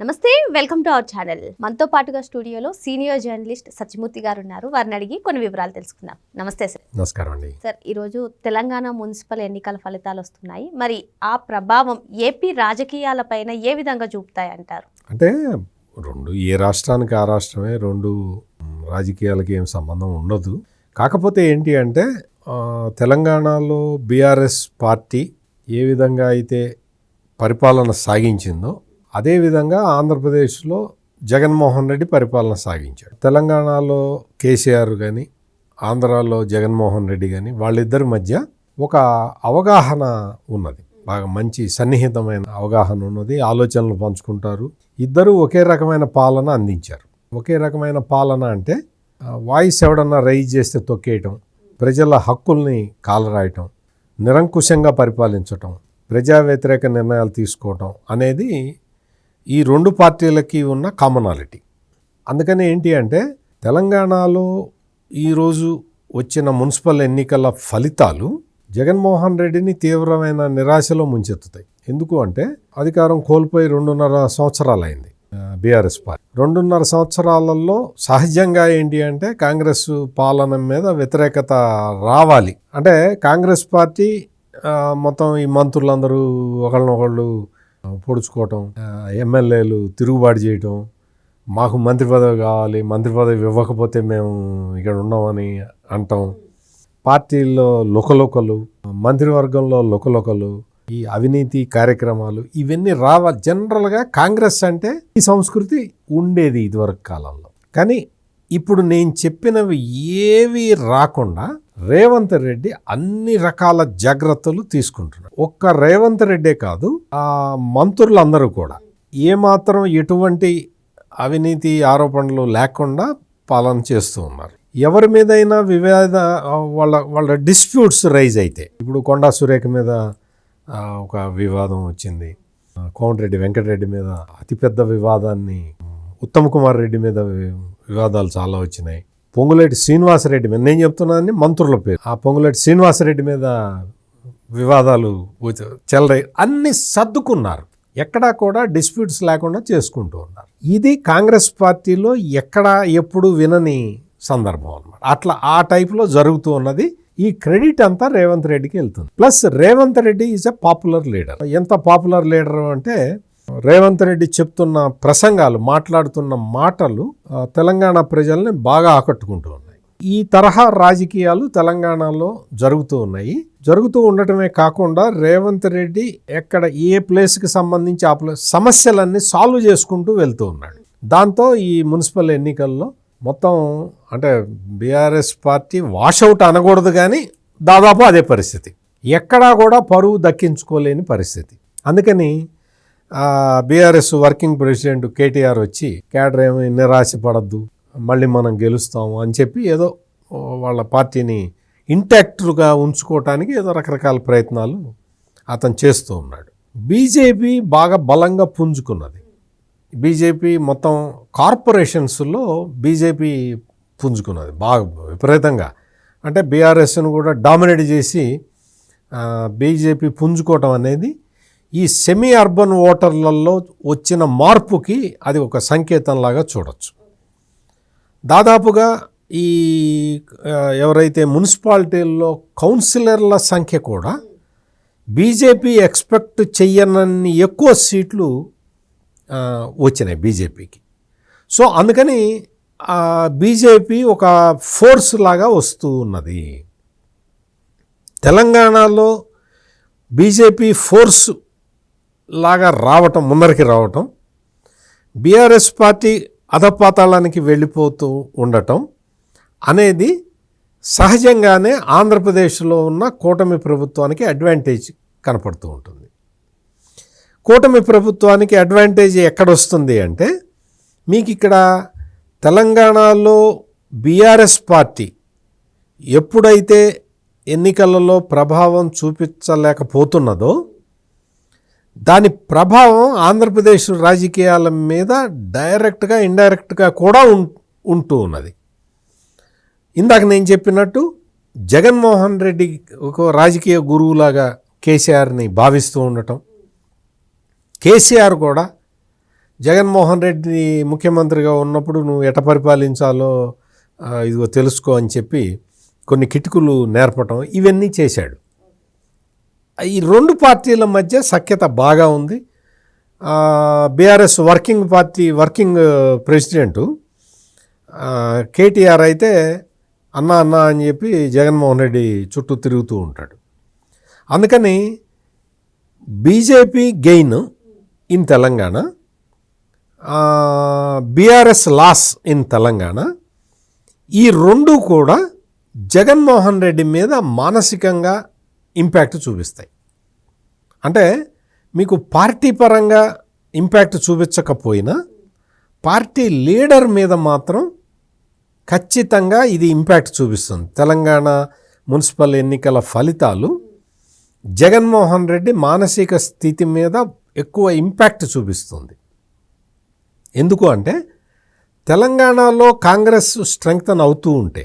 నమస్తే welcome to our channel. మనతో పాటుగా స్టూడియోలో సీనియర్ జర్నలిస్ట్ సత్యమూర్తి గారు ఉన్నారు. వారిని అడిగి కొన్ని వివరాలు తెలుసుకుందాం. నమస్తే సార్. నమస్కారం అండి. సార్ ఈరోజు తెలంగాణ మున్సిపల్ ఎన్నికల ఫలితాలు వస్తున్నాయి. మరి ఆ ప్రభావం ఏపీ రాజకీయాలపైన ఏ విధంగా చూపుతాయి అంటారు అంటే రెండు ఏ రాష్ట్రానికి ఆ రాష్ట్రమే రెండు రాజకీయాలకి ఏం సంబంధం ఉండదు. కాకపోతే ఏంటి అంటే తెలంగాణలో బీఆర్ఎస్ పార్టీ ఏ విధంగా అయితే పరిపాలన సాగించిందో అదేవిధంగా ఆంధ్రప్రదేశ్లో జగన్మోహన్ రెడ్డి పరిపాలన సాగించాడు. తెలంగాణలో కేసీఆర్ కానీ ఆంధ్రాలో జగన్మోహన్ రెడ్డి కానీ వాళ్ళిద్దరి మధ్య ఒక అవగాహన ఉన్నది. బాగా మంచి సన్నిహితమైన అవగాహన ఉన్నది. ఆలోచనలు పంచుకుంటారు. ఇద్దరూ ఒకే రకమైన పాలన అందించారు. ఒకే రకమైన పాలన అంటే వాయిస్ ఎవడన్నా రైజ్ చేస్తే తొక్కేయటం ప్రజల హక్కుల్ని కాలరాయటం నిరంకుశంగా పరిపాలించటం ప్రజా వ్యతిరేక నిర్ణయాలు తీసుకోవటం అనేది ఈ రెండు పార్టీలకి ఉన్న కామనాలిటీ అందుకని ఏంటి అంటే తెలంగాణలో ఈరోజు వచ్చిన మున్సిపల్ ఎన్నికల ఫలితాలు జగన్మోహన్ రెడ్డిని తీవ్రమైన నిరాశలో ముంచెత్తుతాయి. ఎందుకు అంటే అధికారం కోల్పోయి రెండున్నర సంవత్సరాలు అయింది బీఆర్ఎస్ పార్టీ. రెండున్నర సంవత్సరాలలో సహజంగా ఏంటి అంటే కాంగ్రెస్ పాలన మీద వ్యతిరేకత రావాలి. అంటే కాంగ్రెస్ పార్టీ మొత్తం ఈ మంత్రులందరూ ఒకళ్ళనొకళ్ళు పొడుచుకోవటం ఎమ్మెల్యేలు తిరుగుబాటు చేయటం మాకు మంత్రి పదవి కావాలి మంత్రి పదవి ఇవ్వకపోతే మేము ఇక్కడ ఉన్నామని అంటాం. పార్టీల్లో లుకలుకలు మంత్రివర్గంలో లుకలుకలు ఈ అవినీతి కార్యక్రమాలు ఇవన్నీ రావాలి జనరల్గా కాంగ్రెస్ అంటే ఈ సంస్కృతి ఉండేది ఇదివరకు కాలంలో. కానీ ఇప్పుడు నేను చెప్పినవి ఏవి రాకుండా రేవంత్ రెడ్డి అన్ని రకాల జాగ్రత్తలు తీసుకుంటున్నాడు. ఒక్క రేవంత్ రెడ్డే కాదు ఆ మంత్రులందరూ కూడా. ఏమాత్రం ఎటువంటి అవినీతి ఆరోపణలు లేకుండా పాలన చేస్తూ ఉన్నారు. ఎవరి మీదైనా వివాద వాళ్ళ వాళ్ళ డిస్ప్యూట్స్ రైజ్ అయితే. ఇప్పుడు కొండా సురేఖ మీద ఒక వివాదం వచ్చింది. కోమటిరెడ్డి వెంకటరెడ్డి మీద అతిపెద్ద వివాదాన్ని ఉత్తమ్ కుమార్ రెడ్డి మీద వివాదాలు చాలా వచ్చినాయి. పొంగులేటి శ్రీనివాసరెడ్డి మీద. నేను చెప్తున్నానని మంత్రుల పేరు. ఆ పొంగులేటి శ్రీనివాసరెడ్డి మీద వివాదాలు చెలరై. అన్ని సర్దుకున్నారు. ఎక్కడా కూడా డిస్ప్యూట్స్ లేకుండా చేసుకుంటూ ఉన్నారు. ఇది కాంగ్రెస్ పార్టీలో ఎక్కడా ఎప్పుడు వినని సందర్భం అన్నమాట. అట్లా ఆ టైప్లో జరుగుతూ ఉన్నది. ఈ క్రెడిట్ అంతా రేవంత్ రెడ్డికి వెళ్తుంది. Plus Revanth Reddy is a popular leader. ఎంత పాపులర్ లీడర్ అంటే రేవంత్ రెడ్డి చెప్తున్న ప్రసంగాలు మాట్లాడుతున్న మాటలు తెలంగాణ ప్రజల్ని బాగా ఆకట్టుకుంటూ ఉన్నాయి. ఈ తరహా రాజకీయాలు తెలంగాణలో జరుగుతూ ఉన్నాయి. జరుగుతూ ఉండటమే కాకుండా రేవంత్ రెడ్డి ఎక్కడ ఏ ప్లేస్కి సంబంధించి ఆ ప్లేస్ సమస్యలన్నీ సాల్వ్ చేసుకుంటూ వెళ్తూ ఉన్నాడు. దాంతో ఈ మున్సిపల్ ఎన్నికల్లో మొత్తం అంటే బీఆర్ఎస్ పార్టీ వాషౌట్ అనకూడదు కానీ దాదాపు అదే పరిస్థితి. ఎక్కడా కూడా పరువు దక్కించుకోలేని పరిస్థితి. అందుకని బీఆర్ఎస్ వర్కింగ్ ప్రెసిడెంట్ కేటీఆర్ వచ్చి కేడర్ ఏమి నిరాశపడద్దు మళ్ళీ మనం గెలుస్తాము అని చెప్పి ఏదో వాళ్ళ పార్టీని ఇంటాక్ట్గా ఉంచుకోవటానికి ఏదో రకరకాల ప్రయత్నాలు అతను చేస్తూ ఉన్నాడు. బీజేపీ బాగా బలంగా పుంజుకున్నది. బీజేపీ మొత్తం కార్పొరేషన్స్లో బీజేపీ పుంజుకున్నది బాగా విపరీతంగా. అంటే బీఆర్ఎస్ను కూడా డామినేట్ చేసి బీజేపీ పుంజుకోవటం అనేది ఈ సెమీ అర్బన్ ఓటర్లలో వచ్చిన మార్పుకి అది ఒక సంకేతంలాగా చూడొచ్చు. దాదాపుగా ఈ ఎవరైతే మున్సిపాలిటీల్లో కౌన్సిలర్ల సంఖ్య కూడా బీజేపీ ఎక్స్పెక్ట్ చెయ్యనన్ని ఎక్కువ సీట్లు వచ్చినాయి బీజేపీకి. సో అందుకని బీజేపీ ఒక ఫోర్స్ లాగా వస్తూ ఉన్నది. తెలంగాణలో బీజేపీ ఫోర్సు లాగా రావటం ముందరికి రావటం బీఆర్ఎస్ పార్టీ అధపాతాళానికి వెళ్ళిపోతూ ఉండటం అనేది సహజంగానే ఆంధ్రప్రదేశ్లో ఉన్న కూటమి ప్రభుత్వానికి అడ్వాంటేజ్ కనపడుతూ ఉంటుంది. కూటమి ప్రభుత్వానికి అడ్వాంటేజ్ ఎక్కడొస్తుంది అంటే మీకు ఇక్కడ తెలంగాణలో బీఆర్ఎస్ పార్టీ ఎప్పుడైతే ఎన్నికలలో ప్రభావం చూపించలేకపోతున్నదో దాని ప్రభావం ఆంధ్రప్రదేశ్ రాజకీయాల మీద డైరెక్ట్గా ఇండైరెక్ట్గా కూడా ఉం ఉంటూ ఉన్నది. ఇందాక నేను చెప్పినట్టు జగన్మోహన్ రెడ్డి ఒక రాజకీయ గురువులాగా కేసీఆర్ని భావిస్తూ ఉండటం కేసీఆర్ కూడా జగన్మోహన్ రెడ్డిని ముఖ్యమంత్రిగా ఉన్నప్పుడు నువ్వు ఎట పరిపాలించాలో ఇదిగో తెలుసుకో అని చెప్పి కొన్ని కిటుకులు నేర్పటం ఇవన్నీ చేశాడు. ఈ రెండు పార్టీల మధ్య సఖ్యత బాగా ఉంది. BRS working party working president KTR అయితే అన్నా అన్న అని చెప్పి జగన్మోహన్ రెడ్డి చుట్టూ తిరుగుతూ ఉంటాడు. అందుకని BJP gain in Telangana BRS loss in Telangana ఈ రెండు కూడా జగన్మోహన్ రెడ్డి మీద మానసికంగా ఇంపాక్ట్ చూపిస్తాయి. అంటే మీకు పార్టీ పరంగా ఇంపాక్ట్ చూపించకపోయినా పార్టీ లీడర్ మీద మాత్రం ఖచ్చితంగా ఇది ఇంపాక్ట్ చూపిస్తుంది. తెలంగాణ మున్సిపల్ ఎన్నికల ఫలితాలు జగన్మోహన్ రెడ్డి మానసిక స్థితి మీద ఎక్కువ ఇంపాక్ట్ చూపిస్తుంది. ఎందుకు అంటే తెలంగాణలో కాంగ్రెస్ స్ట్రెంగ్తన్ అవుతూ ఉంటే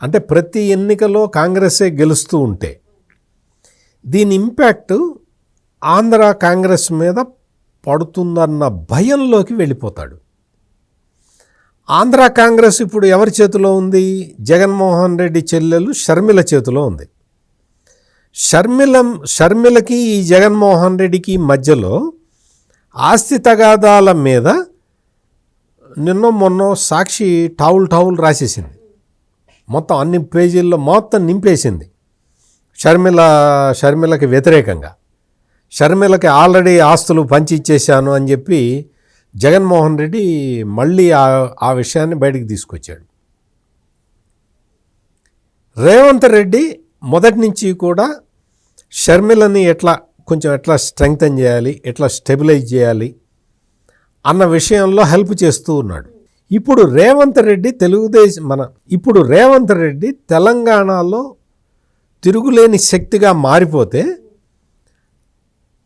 అంటే ప్రతి ఎన్నికలో కాంగ్రెసే గెలుస్తూ ఉంటే దీని ఇంపాక్ట్ ఆంధ్ర కాంగ్రెస్ మీద పడుతుందన్న భయంలోకి వెళ్ళిపోతాడు. ఆంధ్ర కాంగ్రెస్ ఇప్పుడు ఎవరి చేతిలో ఉంది? జగన్మోహన్ రెడ్డి చెల్లెలు షర్మిల చేతిలో ఉంది. షర్మిల షర్మిలకి ఈ జగన్మోహన్ రెడ్డికి మధ్యలో ఆస్తి తగాదాల మీద నిన్న మొన్న సాక్షి టావుల్ టావుల్ రాసేసింది. మొత్తం అన్ని పేజీల్లో మొత్తం నింపేసింది. షర్మిల షర్మిలకి వ్యతిరేకంగా. షర్మిలకి ఆల్రెడీ ఆస్తులు పంచి ఇచ్చేశాను అని చెప్పి జగన్మోహన్ రెడ్డి మళ్ళీ ఆ ఆ విషయాన్ని బయటికి తీసుకొచ్చాడు. రేవంత్ రెడ్డి మొదటి నుంచి కూడా షర్మిలని ఎట్లా కొంచెం ఎట్లా స్ట్రెంగ్తన్ చేయాలి ఎట్లా స్టెబిలైజ్ చేయాలి అన్న విషయంలో హెల్ప్ చేస్తూ ఉన్నాడు. ఇప్పుడు రేవంత్ రెడ్డి తెలుగుదేశం మన ఇప్పుడు రేవంత్ రెడ్డి తెలంగాణలో తిరుగులేని శక్తిగా మారిపోతే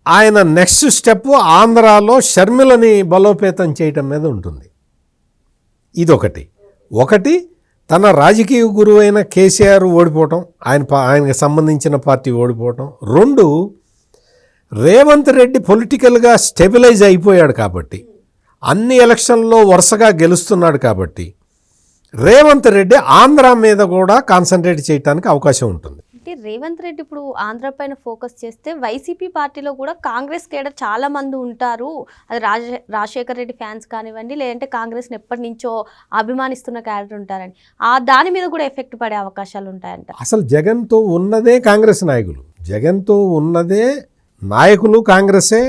ఆయన నెక్స్ట్ స్టెప్ ఆంధ్రాలో షర్మిలని బలోపేతం చేయటం మీద ఉంటుంది. ఇదొకటి. ఒకటి తన రాజకీయ గురువు అయిన కేసీఆర్ ఓడిపోవటం ఆయన ఆయనకు సంబంధించిన పార్టీ ఓడిపోవటం. రెండు రేవంత్ రెడ్డి పొలిటికల్గా స్టెబిలైజ్ అయిపోయాడు కాబట్టి అన్ని ఎలక్షన్లో వరుసగా గెలుస్తున్నాడు కాబట్టి రేవంత్ రెడ్డి ఆంధ్ర మీద కూడా కాన్సన్ట్రేట్ చేయడానికి అవకాశం ఉంటుంది. రేవంత్ రెడ్డి ఇప్పుడు ఆంధ్ర పైన ఫోకస్ చేస్తే వైసీపీ పార్టీలో కూడా కాంగ్రెస్ కేడర్ చాలా మంది ఉంటారు. అది రాజ రాజశేఖర్ రెడ్డి ఫ్యాన్స్ కానివ్వండి లేదంటే కాంగ్రెస్ని ఎప్పటి నుంచో అభిమానిస్తున్న క్యాడర్ ఉంటారని. ఆ దాని మీద కూడా ఎఫెక్ట్ పడే అవకాశాలు ఉంటాయంట. అసలు జగన్తో ఉన్నదే కాంగ్రెస్ నాయకులు. జగన్తో ఉన్నదే నాయకులు కాంగ్రెసే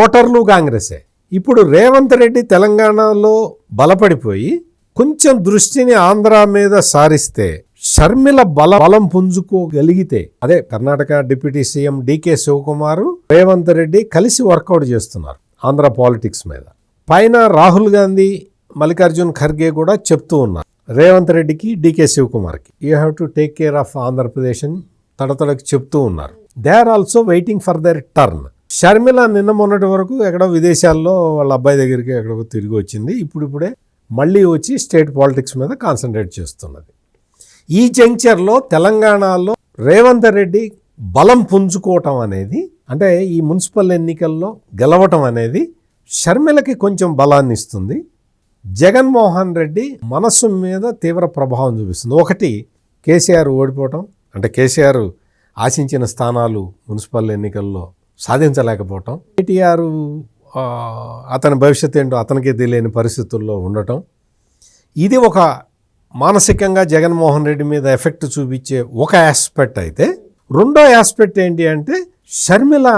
ఓటర్లు కాంగ్రెసే. ఇప్పుడు రేవంత్ రెడ్డి తెలంగాణలో బలపడిపోయి కొంచెం దృష్టిని ఆంధ్ర మీద సారిస్తే షర్మిల బల బలం పుంజుకోగలిగితే అదే కర్ణాటక డిప్యూటీ సీఎం డికే శివకుమార్ రేవంత్ రెడ్డి కలిసి వర్కౌట్ చేస్తున్నారు ఆంధ్ర పాలిటిక్స్ మీద. పైన రాహుల్ గాంధీ మల్లికార్జున్ ఖర్గే కూడా చెప్తూ ఉన్నారు. రేవంత్ రెడ్డికి డికే శివకుమార్కి. You have to take care of Andhra Pradesh అని తడతడకి చెప్తూ ఉన్నారు. They are also waiting for their turn Sharmila నిన్న మొన్నటి వరకు ఎక్కడో విదేశాల్లో వాళ్ళ అబ్బాయి దగ్గరికి ఎక్కడో తిరిగి వచ్చింది. ఇప్పుడిప్పుడే మళ్ళీ వచ్చి స్టేట్ పాలిటిక్స్ మీద కాన్సన్ట్రేట్ చేస్తున్నది. ఈ జంక్చర్లో తెలంగాణలో రేవంత్ రెడ్డి బలం పుంజుకోవటం అనేది అంటే ఈ మున్సిపల్ ఎన్నికల్లో గెలవటం అనేది షర్మిలకి కొంచెం బలాన్ని ఇస్తుంది. జగన్మోహన్ రెడ్డి మనస్సు మీద తీవ్ర ప్రభావం చూపిస్తుంది. ఒకటి కేసీఆర్ ఓడిపోవటం అంటే కేసీఆర్ ఆశించిన స్థానాలు మున్సిపల్ ఎన్నికల్లో సాధించలేకపోవటం కేటీఆర్ అతని భవిష్యత్ ఏంటో అతనికే తెలియని పరిస్థితుల్లో ఉండటం. ఇది ఒక మానసికంగా జగన్మోహన్ రెడ్డి మీద ఎఫెక్ట్ చూపించే ఒక ఆస్పెక్ట్ అయితే రెండో ఆస్పెక్ట్ ఏంటి అంటే షర్మిల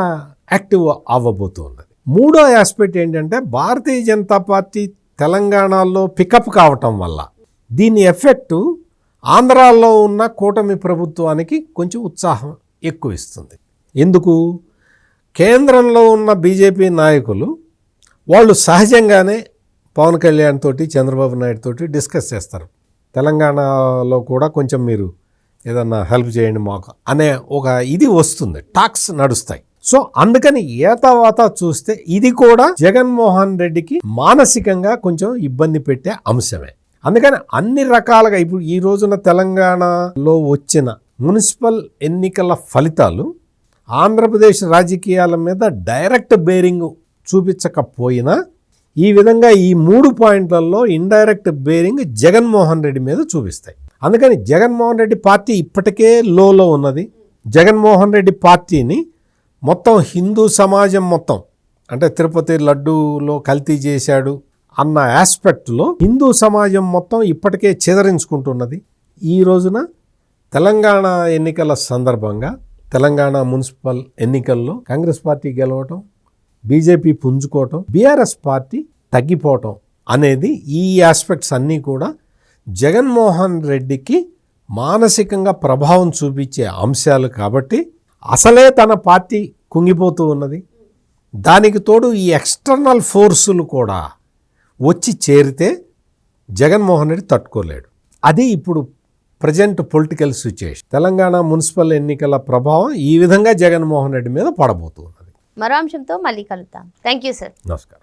యాక్టివ్ అవ్వబోతున్నది. మూడో ఆస్పెక్ట్ ఏంటంటే భారతీయ జనతా పార్టీ తెలంగాణలో పికప్ కావటం వల్ల దీని ఎఫెక్టు ఆంధ్రాలో ఉన్న కూటమి ప్రభుత్వానికి కొంచెం ఉత్సాహం ఎక్కువ ఇస్తుంది ఎందుకు? కేంద్రంలో ఉన్న బీజేపీ నాయకులు వాళ్ళు సహజంగానే పవన్ కళ్యాణ్ తోటి చంద్రబాబు నాయుడు తోటి డిస్కస్ చేస్తారు. తెలంగాణలో కూడా కొంచెం మీరు ఏదన్నా హెల్ప్ చేయండి మాకు అనే ఒక ఇది వస్తుంది. టాక్స్ నడుస్తాయి. సో అందుకని ఏతవాత చూస్తే ఇది కూడా జగన్మోహన్ రెడ్డికి మానసికంగా కొంచెం ఇబ్బంది పెట్టే అంశమే. అందుకని అన్ని రకాలుగా ఇప్పుడు ఈ రోజున తెలంగాణలో వచ్చిన మున్సిపల్ ఎన్నికల ఫలితాలు ఆంధ్రప్రదేశ్ రాజకీయాల మీద డైరెక్ట్ బేరింగ్ చూపించకపోయినా ఈ విధంగా ఈ మూడు పాయింట్లలో ఇండైరెక్ట్ బేరింగ్ జగన్మోహన్ రెడ్డి మీద చూపిస్తాయి. అందుకని జగన్మోహన్ రెడ్డి పార్టీ ఇప్పటికే లోలో ఉన్నది. జగన్మోహన్ రెడ్డి పార్టీని మొత్తం హిందూ సమాజం మొత్తం అంటే తిరుపతి లడ్డూలో కల్తీ చేశాడు అన్న ఆస్పెక్ట్లో హిందూ సమాజం మొత్తం ఇప్పటికే చెదరించుకుంటున్నది. ఈ రోజున తెలంగాణ ఎన్నికల సందర్భంగా తెలంగాణ మున్సిపల్ ఎన్నికల్లో కాంగ్రెస్ పార్టీ గెలవటం బీజేపీ పుంజుకోవటం బీఆర్ఎస్ పార్టీ తగ్గిపోవటం అనేది ఈ ఆస్పెక్ట్స్ అన్నీ కూడా జగన్మోహన్ రెడ్డికి మానసికంగా ప్రభావం చూపించే అంశాలు కాబట్టి అసలే తన పార్టీ కుంగిపోతూ ఉన్నది. దానికి తోడు ఈ ఎక్స్టర్నల్ ఫోర్సులు కూడా వచ్చి చేరితే జగన్మోహన్ రెడ్డి తట్టుకోలేడు. అది ఇప్పుడు present political situation Telangana municipal ఎన్నికల ప్రభావం ఈ విధంగా జగన్మోహన్ రెడ్డి మీద పడబోతున్నది మరో అంశంతో మళ్ళీ కలుద్దాం. థ్యాంక్ యూ సార్ నమస్కారం.